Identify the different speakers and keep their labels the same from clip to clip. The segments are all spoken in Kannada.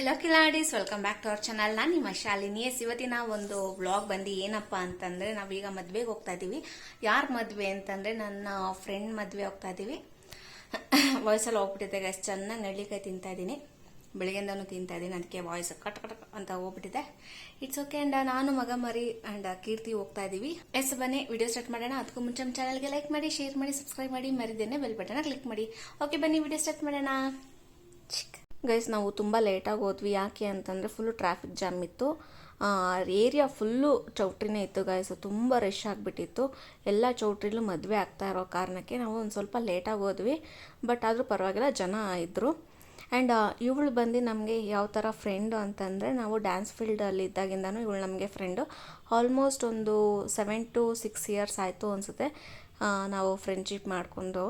Speaker 1: Hello ಕಿಲಾಡೀಸ್ welcome back to our channel ನಾನು ನಿಮ್ಮ ಶಾಲಿನಿ. ಎಸ್, ಇವತ್ತಿನ ಒಂದು ಬ್ಲಾಗ್ ಬಂದು ಏನಪ್ಪ ಅಂತಂದ್ರೆ ನಾವೀಗ ಮದ್ವೆಗೆ ಹೋಗ್ತಾ ಇದೀವಿ. ಯಾರ ಮದ್ವೆ ಅಂತಂದ್ರೆ ನನ್ನ ಫ್ರೆಂಡ್ ಮದುವೆ ಹೋಗ್ತಾ ಇದೀವಿ. ವಾಯ್ಸಲ್ಲಿ ಹೋಗ್ಬಿಟ್ಟಿದೆ ಗೈಸ್ ಚೆನ್ನಾಗಿ ನಳ್ಳಿಕಾಯಿ ತಿಂತಾ ಇದ್ದೀನಿ ಬೆಳಗ್ಗೆಯಿಂದನೂ ತಿಂತಾ ಇದ್ದೀನಿ ಅದಕ್ಕೆ ವಾಯ್ಸ್ ಕಟ್ ಕಟ್ ಅಂತ ಹೋಗ್ಬಿಟ್ಟಿದೆ. It's okay and. ನಾನು, ಮಗ ಮರಿ, ಅಂಡ್. ಕೀರ್ತಿ ಹೋಗ್ತಾ ಇದೀವಿ. ಎಸ್, ಬನ್ನಿ ವಿಡಿಯೋ ಸ್ಟಾರ್ಟ್ ಮಾಡೋಣ. ಅದಕ್ಕೂ ಮುಂಚೆ ನಮ್ಮ ಚಾನಲ್ಗೆ ಲೈಕ್ ಮಾಡಿ ಶೇರ್ ಮಾಡಿ ಸಬ್ಸ್ಕ್ರೈಬ್ ಮಾಡಿ. ಮರಿದೇನೆ ಬೆಲ್ ಬಟನ್ ಕ್ಲಿಕ್ ಮಾಡಿ. ಓಕೆ ಬನ್ನಿ ವಿಡಿಯೋ ಸ್ಟಾರ್ಟ್ ಮಾಡೋಣ. ಗೈಸ್ ನಾವು ತುಂಬ ಲೇಟಾಗಿ ಹೋದ್ವಿ. ಯಾಕೆ ಅಂತಂದರೆ ಫುಲ್ಲು ಟ್ರಾಫಿಕ್ ಜಾಮ್ ಇತ್ತು. ಏರಿಯಾ ಫುಲ್ಲು ಚೌಟ್ರಿನೇ ಇತ್ತು ಗೈಸ್ ತುಂಬ ರಶ್ ಆಗಿಬಿಟ್ಟಿತ್ತು. ಎಲ್ಲ ಚೌಟ್ರಿಲೂ ಮದುವೆ ಆಗ್ತಾ ಇರೋ ಕಾರಣಕ್ಕೆ ನಾವು ಒಂದು ಸ್ವಲ್ಪ ಲೇಟಾಗಿ ಹೋದ್ವಿ. ಬಟ್ ಆದರೂ ಪರವಾಗಿಲ್ಲ, ಜನ ಇದ್ದರು ಆ್ಯಂಡ್ ಇವಳು ಬಂದು ನಮಗೆ ಯಾವ ಥರ ಫ್ರೆಂಡು ಅಂತಂದರೆ ನಾವು ಡ್ಯಾನ್ಸ್ ಫೀಲ್ಡಲ್ಲಿ ಇದ್ದಾಗಿಂದನೂ ಇವಳು ನಮಗೆ ಫ್ರೆಂಡು ಆಲ್ಮೋಸ್ಟ್ ಒಂದು ಸೆವೆನ್ ಟು ಸಿಕ್ಸ್ ಇಯರ್ಸ್ ಆಯಿತು ಅನಿಸುತ್ತೆ. ನಾವು ಫ್ರೆಂಡ್ಶಿಪ್ ಮಾಡಿಕೊಂಡು.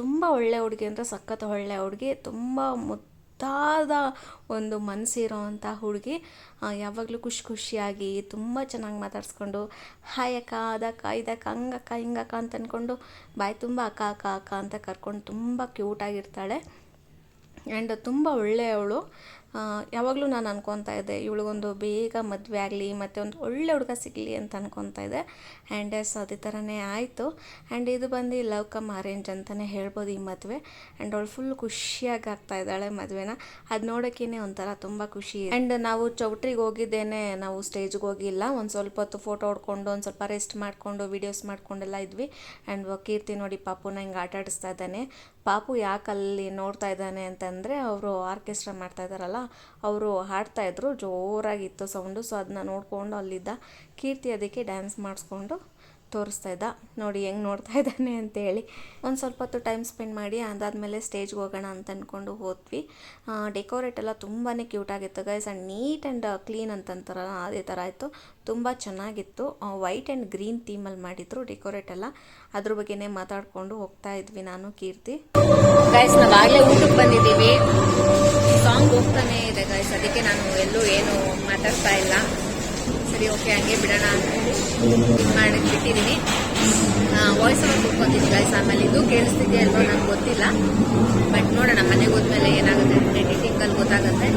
Speaker 1: ತುಂಬ ಒಳ್ಳೆ ಹುಡುಗಿ ಅಂದರೆ ಸಖತ್ ಒಳ್ಳೆ ಹುಡುಗಿ, ತುಂಬ ಮುದ್ದಾದ ಒಂದು ಮನಸ್ಸಿರೋವಂಥ ಹುಡುಗಿ. ಯಾವಾಗಲೂ ಖುಷಿ ಖುಷಿಯಾಗಿ ತುಂಬ ಚೆನ್ನಾಗಿ ಮಾತಾಡಿಸ್ಕೊಂಡು, ಹಾಯ್ ಅಕ್ಕ, ಅದಕ್ಕ, ಇದಕ್ಕ, ಹಂಗಕ್ಕ, ಹಿಂಗಕ್ಕ ಅಂತ ಅಂದ್ಕೊಂಡು ಬಾಯಿ ತುಂಬ ಅಕ್ಕ ಅಕ್ಕ ಅಕ್ಕ ಅಂತ ಕರ್ಕೊಂಡು ತುಂಬ ಕ್ಯೂಟಾಗಿರ್ತಾಳೆ ಆ್ಯಂಡ್ ತುಂಬ ಒಳ್ಳೆಯವಳು. ಯಾವಾಗಲೂ ನಾನು ಅನ್ಕೊತಾ ಇದ್ದೆ, ಇವಳಿಗೊಂದು ಬೇಗ ಮದುವೆ ಆಗಲಿ, ಮತ್ತು ಒಂದು ಒಳ್ಳೆ ಹುಡುಗ ಸಿಗಲಿ ಅಂತ ಅನ್ಕೊತಾ ಇದ್ದೆ. ಆ್ಯಂಡ್ ಎಸ್ ಅದೇ ಥರನೇ ಆಯಿತು. ಆ್ಯಂಡ್ ಇದು ಬಂದು ಲವ್ ಕಮ್ ಅರೇಂಜ್ ಅಂತಲೇ ಹೇಳ್ಬೋದು ಈ ಮದುವೆ. ಆ್ಯಂಡ್ ಅವಳು ಫುಲ್ ಖುಷಿಯಾಗಿ ಆಗ್ತಾ ಇದ್ದಾಳೆ ಮದುವೆನ. ಅದು ನೋಡೋಕ್ಕೇ ಒಂಥರ ತುಂಬ ಖುಷಿ ಆ್ಯಂಡ್ ನಾವು ಚೌಟ್ರಿಗೆ ಹೋಗಿದ್ದೇನೆ, ನಾವು ಸ್ಟೇಜ್ಗೆ ಹೋಗಿಲ್ಲ. ಒಂದು ಸ್ವಲ್ಪ ಹೊತ್ತು ಫೋಟೋ ಹೊಡ್ಕೊಂಡು, ಒಂದು ಸ್ವಲ್ಪ ರೆಸ್ಟ್ ಮಾಡಿಕೊಂಡು ವೀಡಿಯೋಸ್ ಮಾಡ್ಕೊಂಡೆಲ್ಲ ಇದ್ವಿ. ಆ್ಯಂಡ್ ಕೀರ್ತಿ ನೋಡಿ ಪಾಪುನ ಹಿಂಗೆ ಆಟಾಡಿಸ್ತಾ ಇದ್ದಾನೆ. ಪಾಪು ಯಾಕೆ ಅಲ್ಲಿ ನೋಡ್ತಾ ಇದ್ದಾನೆ ಅಂತಂದರೆ ಅವರು ಆರ್ಕೆಸ್ಟ್ರಾ ಮಾಡ್ತಾ ಇದ್ದಾರಲ್ಲ, ಅವರು ಹಾಡ್ತಾಯಿದ್ರು ಜೋರಾಗಿತ್ತು ಸೌಂಡು. ಸೊ ಅದನ್ನ ನೋಡಿಕೊಂಡು ಅಲ್ಲಿದ್ದ ಕೀರ್ತಿ ಅದಕ್ಕೆ ಡ್ಯಾನ್ಸ್ ಮಾಡಿಸ್ಕೊಂಡು ತೋರಿಸ್ತಾ ಇದ್ದ. ನೋಡಿ ಹೆಂಗೆ ನೋಡ್ತಾ ಇದ್ದಾನೆ ಅಂತೇಳಿ ಒಂದು ಸ್ವಲ್ಪ ಹೊತ್ತು ಟೈಮ್ ಸ್ಪೆಂಡ್ ಮಾಡಿ ಅದಾದಮೇಲೆ ಸ್ಟೇಜ್ಗೆ ಹೋಗೋಣ ಅಂತ ಅಂದ್ಕೊಂಡು ಹೋದ್ವಿ. ಡೆಕೋರೇಟ್ ಎಲ್ಲ ತುಂಬಾ ಕ್ಯೂಟಾಗಿತ್ತು guys and neat and clean ಅಂತಂತಾರಲ್ಲ, ಅದೇ ಥರ ಆಯಿತು. ತುಂಬ ಚೆನ್ನಾಗಿತ್ತು. ವೈಟ್ ಆ್ಯಂಡ್ ಗ್ರೀನ್ ಥೀಮಲ್ಲಿ ಮಾಡಿದ್ರು ಡೆಕೋರೇಟ್ ಎಲ್ಲ. ಅದ್ರ ಬಗ್ಗೆನೇ ಮಾತಾಡಿಕೊಂಡು ಹೋಗ್ತಾ ಇದ್ವಿ ನಾನು, ಕೀರ್ತಿ. ಗೈಸ್ ನಾವಾಗಲೇ ಊಟಕ್ಕೆ ಬಂದಿದ್ದೀವಿ. ಸಾಂಗ್ ಹೋಗ್ತಾನೆ ಇದೆ ಗೈಸ್ ಅದಕ್ಕೆ ನಾನು ಎಲ್ಲೂ ಏನು ಮಾತಾಡ್ತಾ ಇಲ್ಲ. ಸರಿ ಓಕೆ ಹಂಗೆ ಬಿಡೋಣ ಅಂತ. ಮಾಡಿ ಬಿಟ್ಟಿದ್ದೀನಿ ವಾಯ್ಸ್ ಓವರ್ ಕೂತ್ಕೊಂತೀನಿ ಗೈಸ್ ಆಮೇಲೆ ಇದು ಕೇಳಿಸ್ತಿದೆ ಅಂತ ನಂಗೆ ಗೊತ್ತಿಲ್ಲ. ಬಟ್ ನೋಡೋಣ, ಮನೆಗೆ ಹೋದ್ಮೇಲೆ ಏನಾಗುತ್ತೆ ಎಡಿಟಿಂಗಲ್ಲಿ ಗೊತ್ತಾಗುತ್ತೆ.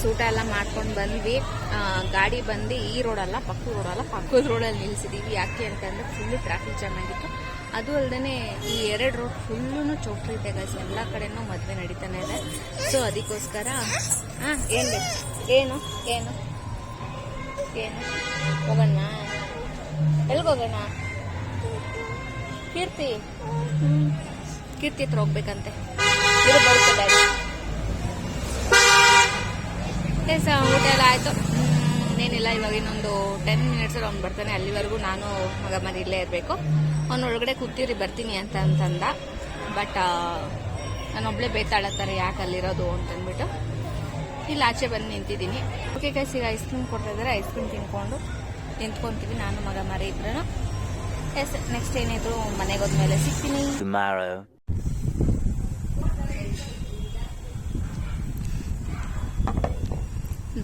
Speaker 1: ಗೈಸ್ ಊಟ ಎಲ್ಲ ಮಾಡ್ಕೊಂಡು ಬಂದ್ವಿ. ಗಾಡಿ ಬಂದು ಈ ರೋಡಲ್ಲ ಪಕ್ಕದ ರೋಡಲ್ಲ ಪಕ್ಕದ ರೋಡಲ್ಲಿ ನಿಲ್ಸಿದೀವಿ. ಯಾಕೆ ಅಂತಂದ್ರೆ ಫುಲ್ ಟ್ರಾಫಿಕ್ ಜಾಮ್ ಆಗಿತ್ತು. ಅದು ಅಲ್ಲದೆ ಈ ಎರಡು ರೋಡ್ ಫುಲ್ಲು ಚೌಕ್ರಿ ಇದೆ ಗೈಸ್ ಎಲ್ಲ ಕಡೆನೂ ಮದುವೆ ನಡೀತಾನೆ ಇದೆ. ಸೊ ಅದಕ್ಕೋಸ್ಕರ ಹಾಂ ಏನು ಏನು? ಏನು? ಏನು? ಹೋಗೋಣ? ಎಲ್ಲಿಗೆ ಹೋಗೋಣ? ಕೀರ್ತಿ? ಕೀರ್ತಿ ಹತ್ರ ಹೋಗ್ಬೇಕಂತೆ. ಇದು ಬರುತ್ತೆ ಡ್ಯಾಡಿ ಎಸ್ ಊಟ ಎಲ್ಲ ಆಯಿತು. ಇನ್ನೇನಿಲ್ಲ ಇವಾಗ ಇನ್ನೊಂದು ಟೆನ್ ಮಿನಿಟ್ಸ್ ಅವ್ನು ಬರ್ತಾನೆ. ಅಲ್ಲಿವರೆಗೂ ನಾನು ಮಗ ಮನೆ ಇಲ್ಲೇ ಇರಬೇಕು. ಅವ್ನು ಒಳಗಡೆ ಕೂತೀರಿ ಬರ್ತೀನಿ ಅಂತ ಅಂತಂದ. ಬಟ್ ನಾನೊಬ್ಳೆ ಬೇತಾಳತ್ತಾರೆ, ಯಾಕೆ ಅಲ್ಲಿರೋದು ಅಂತಂದ್ಬಿಟ್ಟು. ಇಲ್ಲಿ ಆಚೆ ಬಂದು ನಿಂತಿದ್ದೀನಿ. ಓಕೆ ಗೈಸ್ ಈಗ ಐಸ್ ಕ್ರೀಮ್ ಕೊಡ್ತಾ ಇದ್ದಾರೆ ಐಸ್ ಕ್ರೀಮ್ ತಿನ್ಕೊಂಡು ನಿಂತ್ಕೊಂತೀವಿ. ನಾನು ಮಗ ಮರಿ ಇಬ್ರು ಎಸ್ ನೆಕ್ಸ್ಟ್ ಏನಿದ್ರು ಮನೆಗೆ ಹೋದ್ಮೇಲೆ ಸಿಗ್ತೀನಿ.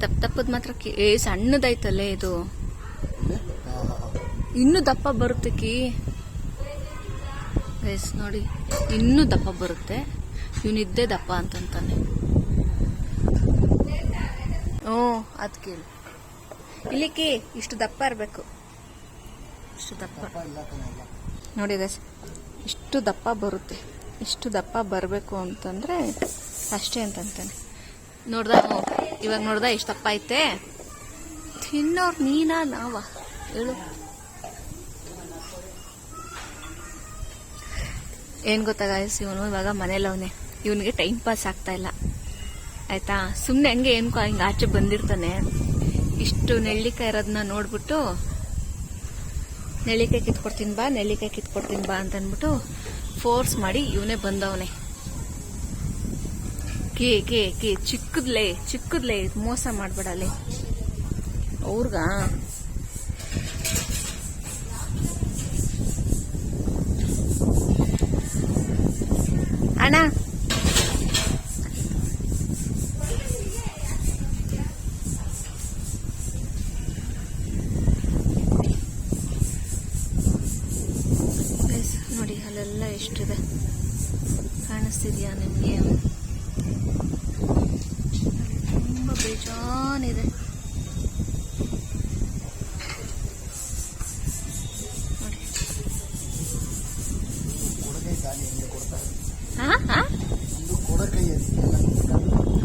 Speaker 1: ದಪ್ಪ ದಪ್ಪದ ಮಾತ್ರ ಏ ಸಣ್ಣದೈತಲ್ಲೇ ಇದು. ಇನ್ನೂ ದಪ್ಪ ಬರುತ್ತೆ ಕಿ. ಎಸ್ ನೋಡಿ, ಇನ್ನೂ ದಪ್ಪ ಬರುತ್ತೆ. ಇವನಿದ್ದೆ ದಪ್ಪ ಅಂತಂತಾನೆ. ಹ್ಞೂ ಅದು ಕೇಳಿ. ಇಲ್ಲಿ ಕಿ, ಇಷ್ಟು ದಪ್ಪ ಇರಬೇಕು. ಇಷ್ಟು ದಪ್ಪ. ನೋಡಿ ಗೈಸ್ ಇಷ್ಟು ದಪ್ಪ ಬರುತ್ತೆ. ಇಷ್ಟು ದಪ್ಪ ಬರಬೇಕು ಅಂತಂದ್ರೆ ಅಷ್ಟೇ ಅಂತಂತಾನೆ. ನೋಡ್ದ. ಇವಾಗ ನೋಡ್ದ ಎಷ್ಟು ದಪ್ಪ ಐತೆ. ತಿನ್ನೋರ್ ನೀನಾ, ನಾವ. ಹೇಳು. ಏನ್ ಗೊತ್ತಾ ಗಾಯಸ್ ಇವನು ಇವಾಗ ಮನೇಲವನೇ ಇವನಿಗೆ ಟೈಮ್ ಪಾಸ್ ಆಗ್ತಾ ಇಲ್ಲ. ಆಯ್ತಾ? ಸುಮ್ಮನೆ ಹಂಗೆ ಏನ್ಕೋ ಹಿಂಗೆ ಆಚೆ ಬಂದಿರ್ತಾನೆ. ಇಷ್ಟು ನೆಲ್ಲಿಕಾಯಿ ಇರೋದನ್ನ ನೋಡ್ಬಿಟ್ಟು, ನೆಲ್ಲಿಕಾಯಿ ಕಿತ್ಕೊಡ್ತೀನಿ ಬಾ, ನೆಲ್ಲಿಕಾಯಿ ಕಿತ್ಕೊಡ್ತೀನಿ ಬಾ ಅಂತ ಅಂದ್ಬಿಟ್ಟು ಫೋರ್ಸ್ ಮಾಡಿ ಇವನೇ ಬಂದವನೆ. ಕೇ ಕೇ ಕೇ ಚಿಕ್ಕದ್ಲೇ ಚಿಕ್ಕದ್ಲೇ ಮೋಸ ಮಾಡ್ಬೇಡಲೇ ಅವ್ರಿಗ? ಅಣ್ಣ? ನೋಡಿ ಅಲ್ಲೆಲ್ಲ ಎಷ್ಟಿದೆ. ಕಾಣಿಸ್ತಿದ್ಯಾ ನಿಮಗೆ?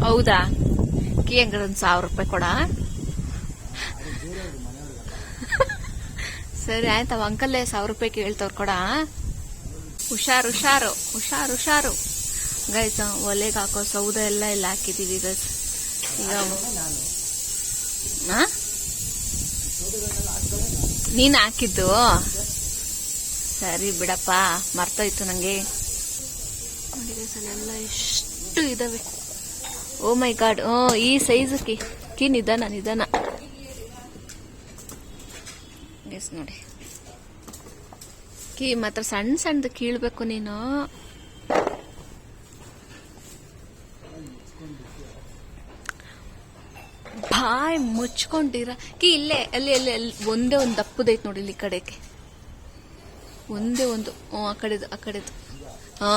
Speaker 1: ಹೌದಾ? ಕಿ ಅಂಗಡಿ ಒಂದು ಸಾವಿರ ರೂಪಾಯಿ ಕೊಡ. ಸರಿ ಆಯ್ತು. ಅವ ಅಂಕಲ್ಲೇ ಸಾವಿರ ರೂಪಾಯಿ ಕೇಳ್ತವ್ರು ಕೊಡ. ಹುಷಾರು ಹುಷಾರು. ಹುಷಾರು ಹುಷಾರು. ಗೈಸ್ ಒಲೆಗೆ ಹಾಕೋ ಸೌದೆ ಎಲ್ಲ ಇಲ್ಲಿ ಹಾಕಿದೀವಿ ಗೈಸ್ ಈಗ ನೀನು. ನೀನ್ ಹಾಕಿದ್ದು? ಸರಿ ಬಿಡಪ್ಪ ಮರ್ತೋಯ್ತು ನಂಗೆ. ನೋಡಿ guys, ಅಲ್ಲೆಲ್ಲ ಎಷ್ಟು ಇದಾವೆ. ಓ ಮೈ ಗಾಡ್ ಓ ಈ ಸೈಜ್ ಕಿ ಕಿ ನಿಧಾನ ನಿಧಾನ. ಎಸ್ ನೋಡಿ. ಕಿ ಮಾತ್ರ ಸಣ್ಣ ಸಣ್ಣದು ಕೀಳ್ಬೇಕು ನೀನು. ಬಾಯ್ ಮುಚ್ಕೊಂಡಿರ. ಕಿ ಇಲ್ಲೇ ಅಲ್ಲಿ ಅಲ್ಲಿ ಅಲ್ಲಿ ಒಂದೇ ಒಂದು ದಪ್ಪದೈತೆ ನೋಡಿ ಇಲ್ಲಿ ಕಡೆಗೆ. ಒಂದೇ ಒಂದು ಹ್ಞೂ ಆ ಕಡೆದು ಆ ಕಡೆದು. ಹಾ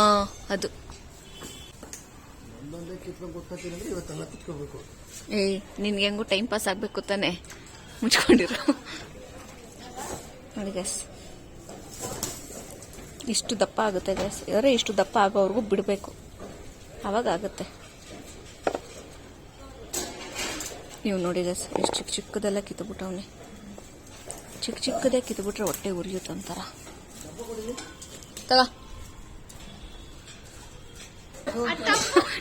Speaker 1: ಅದು. ಏ, ನಿನ್ಗೆ ಹೆಂಗು ಟೈಮ್ ಪಾಸ್ ಆಗ್ಬೇಕು ತಾನೆ? ಮುಚ್ಕೊಂಡಿರು. ನೋಡಿ ಗ್ಯಾಸ್ ಇಷ್ಟು ದಪ್ಪ ಆಗುತ್ತೆ ಗ್ಯಾಸ್ ಯಾರೇ ಇಷ್ಟು ದಪ್ಪ ಆಗೋವರೆಗೂ ಬಿಡಬೇಕು. ಅವಾಗ ಆಗುತ್ತೆ. ನೀವು ನೋಡಿ ಗ್ಯಾಸ್ ಎಷ್ಟು ಚಿಕ್ಕ ಚಿಕ್ಕದೆಲ್ಲ ಕಿತ್ಬಿಟ್ಟವನೆ. ಚಿಕ್ಕ ಚಿಕ್ಕದೇ ಕಿತ್ಬಿಟ್ರೆ ಹೊಟ್ಟೆ ಉರಿಯುತ್ತೆ ಒಂಥರ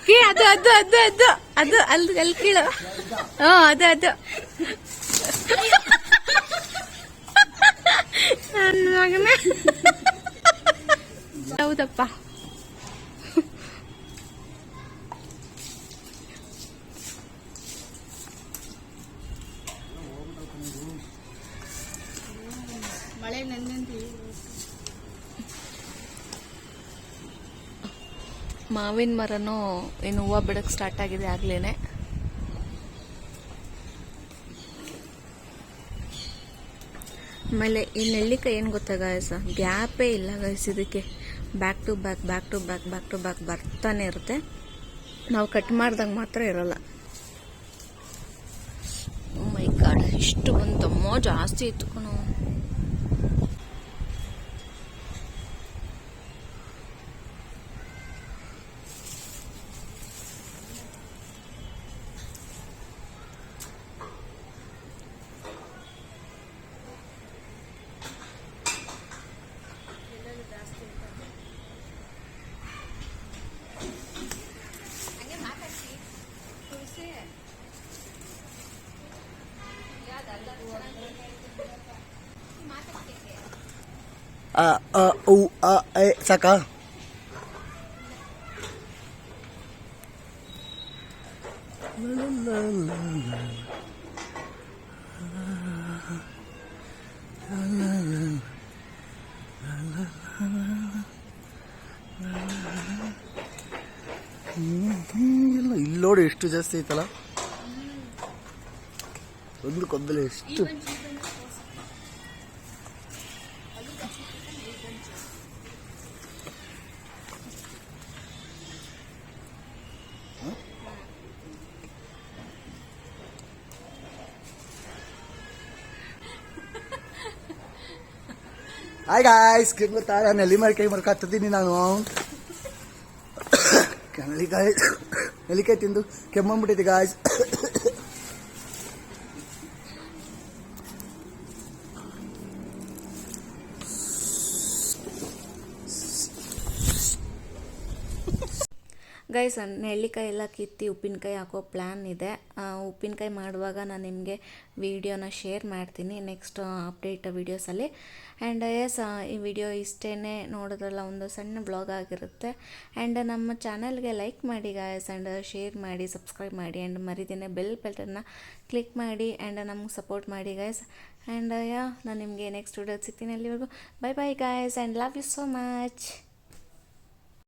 Speaker 1: ಏ, ಅದು ಅದು ಅದು ಅದು ಅದು, ಅಲ್ಲಿ ಅಲ್ಲಿ ಕೀಳು. ಹಾ ಅದು ಅದು. ನನ್ನ ಮಗನ. ಹೌದಪ್ಪ. ಮಾವಿನ ಮರನೂ ಏನು ಹೂವು ಬಿಡಕ್ಕೆ ಸ್ಟಾರ್ಟ್ ಆಗಿದೆ ಆಗ್ಲೇನೆ. ಆಮೇಲೆ ಈ ನೆಲ್ಲಿಕಾಯಿ ಏನು ಗೊತ್ತಾ ಗಾಯಸ ಗ್ಯಾಪೇ ಇಲ್ಲ ಗಾಯಸ್ ಇದಕ್ಕೆ. Back to back back to back back to back ಬರ್ತಾನೆ ಇರುತ್ತೆ. ನಾವು ಕಟ್ ಮಾಡ್ದಂಗೆ ಮಾತ್ರ ಇರಲ್ಲ. ಮೈ ಗಾಡ್ ಇಷ್ಟು ಒಂದು ತಮ್ಮೋ ಜಾಸ್ತಿ ಇತ್ತು
Speaker 2: ಆ ಅ ಉ ಆ ಎ ಸಾಕ. ಇಲ್ಲ ಎಷ್ಟು ಜಾಸ್ತಿ ಐತಲ್ಲ? ಒಂದು ಕೊಂದಲೆ ಎಷ್ಟು? ಹಾಯ್ ಗಾಯ್ಸ್ ಗೊತ್ತಾ ನಾನು ನೆಲ್ಲಿ ಮಾಡಿ ಕೈ ಮರ್ಕಾತಿದ್ದೀನಿ ನಾನು ನೆಲ್ಲಿಕಾಯಿ ನೆಲ್ಲಿಕಾಯಿ ತಿಂದು ಕೆಮ್ಮಂಬಿಟ್ಟಿದ್ದೆ ಗಾಯ್ಸ್
Speaker 1: ಗೈಸ್ ನೆಲ್ಲಿಕಾಯಿ ಎಲ್ಲ ಕಿತ್ತಿ ಉಪ್ಪಿನಕಾಯಿ ಹಾಕೋ ಪ್ಲ್ಯಾನ್ ಇದೆ. ಉಪ್ಪಿನಕಾಯಿ ಮಾಡುವಾಗ ನಾನು ನಿಮಗೆ ವಿಡಿಯೋನ ಶೇರ್ ಮಾಡ್ತೀನಿ ನೆಕ್ಸ್ಟ್ ಅಪ್ಡೇಟ್ ವೀಡಿಯೋಸಲ್ಲಿ ಆ್ಯಂಡ್ ಎಸ್ ಈ ವಿಡಿಯೋ ಇಷ್ಟೇ ನೋಡಿದ್ರಲ್ಲ, ಒಂದು ಸಣ್ಣ ಬ್ಲಾಗ್ ಆಗಿರುತ್ತೆ. ಆ್ಯಂಡ್ ನಮ್ಮ ಚಾನಲ್ಗೆ ಲೈಕ್ ಮಾಡಿ ಗಾಯಸ್ ಆ್ಯಂಡ್ ಶೇರ್ ಮಾಡಿ ಸಬ್ಸ್ಕ್ರೈಬ್ ಮಾಡಿ ಆ್ಯಂಡ್ ಮರಿದಿನ ಬೆಲ್ ಬಟನ್ನ ಕ್ಲಿಕ್ ಮಾಡಿ ಆ್ಯಂಡ್ ನಮ್ಗೆ ಸಪೋರ್ಟ್ ಮಾಡಿ ಗಾಯ್ಸ್ ಆ್ಯಂಡ್ ಯಾ ನಾನು ನಿಮಗೆ ನೆಕ್ಸ್ಟ್ ವಿಡಿಯೋ ಸಿಗ್ತೀನಿ ಅಲ್ಲಿವರೆಗೂ. Bye bye guys and love you so much